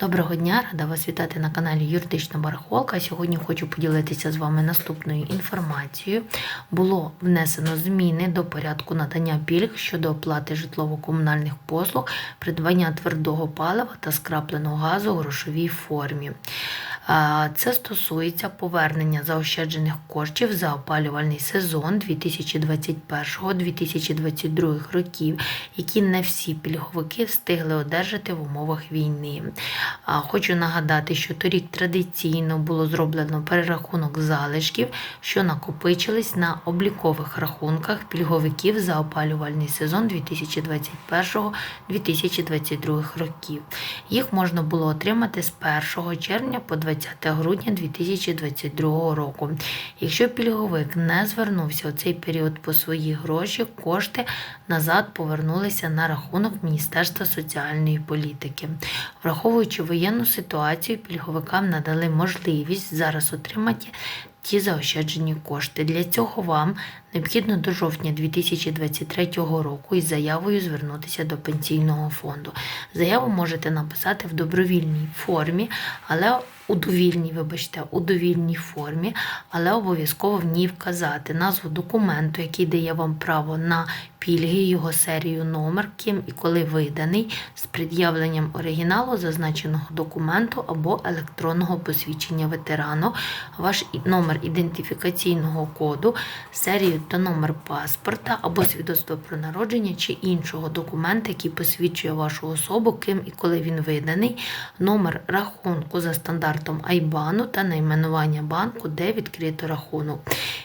Доброго дня, рада вас вітати на каналі Юридична Барахолка. Сьогодні хочу поділитися з вами наступною інформацією. Було внесено зміни до порядку надання пільг щодо оплати житлово-комунальних послуг, придбання твердого палива та скрапленого газу у грошовій формі. Це стосується повернення заощаджених коштів за опалювальний сезон 2021-2022 років, які не всі пільговики встигли одержати в умовах війни. Хочу нагадати, що торік традиційно було зроблено перерахунок залишків, що накопичились на облікових рахунках пільговиків за опалювальний сезон 2021-2022 років. Їх можна було отримати з 1 червня по 20 грудня 2022 року. Якщо пільговик не звернувся у цей період по свої гроші, кошти назад повернулися на рахунок Міністерства соціальної політики. Враховуючи воєнну ситуацію, пільговикам надали можливість зараз отримати ті заощаджені кошти. Для цього вам необхідно до жовтня 2023 року із заявою звернутися до пенсійного фонду. Заяву можете написати в добровільній формі, але у довільній, вибачте, у довільній формі, але обов'язково в ній вказати назву документу, який дає вам право на пільги, його серію, номер, ким і коли виданий, з пред'явленням оригіналу зазначеного документу або електронного посвідчення ветерану, ваш номер ідентифікаційного коду, серію та номер паспорта або свідоцтво про народження чи іншого документа, який посвідчує вашу особу, ким і коли він виданий, номер рахунку за стандартом Айбану та найменування банку, де відкрито рахунок.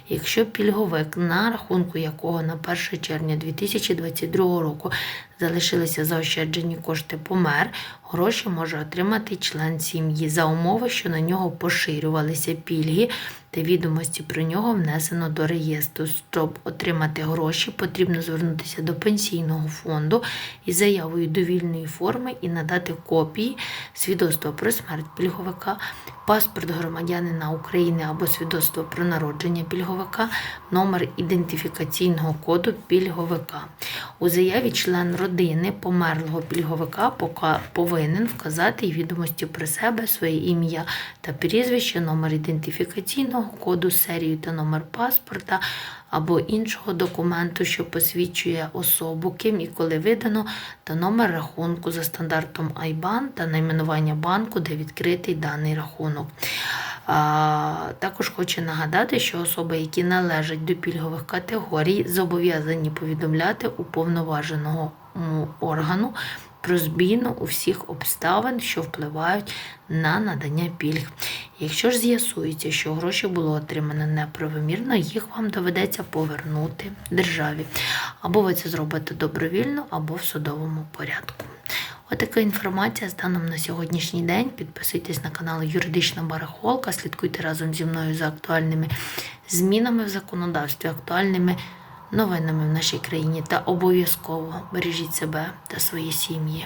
Якщо пільговик, на рахунку якого на 1 червня 2022 року залишилися заощаджені кошти помер, гроші може отримати член сім'ї за умови, що на нього поширювалися пільги та відомості про нього внесено до реєстру. Щоб отримати гроші, потрібно звернутися до пенсійного фонду із заявою довільної форми і надати копії свідоцтва про смерть пільговика, паспорт громадянина України або свідоцтво про народження пільговика, номер ідентифікаційного коду пільговика. У заяві член родини померлого пільговика повинен вказати відомості про себе, своє ім'я та прізвище, номер ідентифікаційного коду, серію та номер паспорта або іншого документу, що посвідчує особу, ким і коли видано, та номер рахунку за стандартом IBAN та найменування банку, де відкритий даний рахунок. Також хочу нагадати, що особи, які належать до пільгових категорій, зобов'язані повідомляти уповноваженого органу про зміну усіх обставин, що впливають на надання пільг. Якщо ж з'ясується, що гроші було отримано неправомірно, їх вам доведеться повернути державі. Або ви це зробите добровільно, або в судовому порядку. Отака інформація станом на сьогоднішній день. Підписуйтесь на канал Юридична Барахолка, слідкуйте разом зі мною за актуальними змінами в законодавстві, актуальними новинами в нашій країні та обов'язково бережіть себе та свої сім'ї.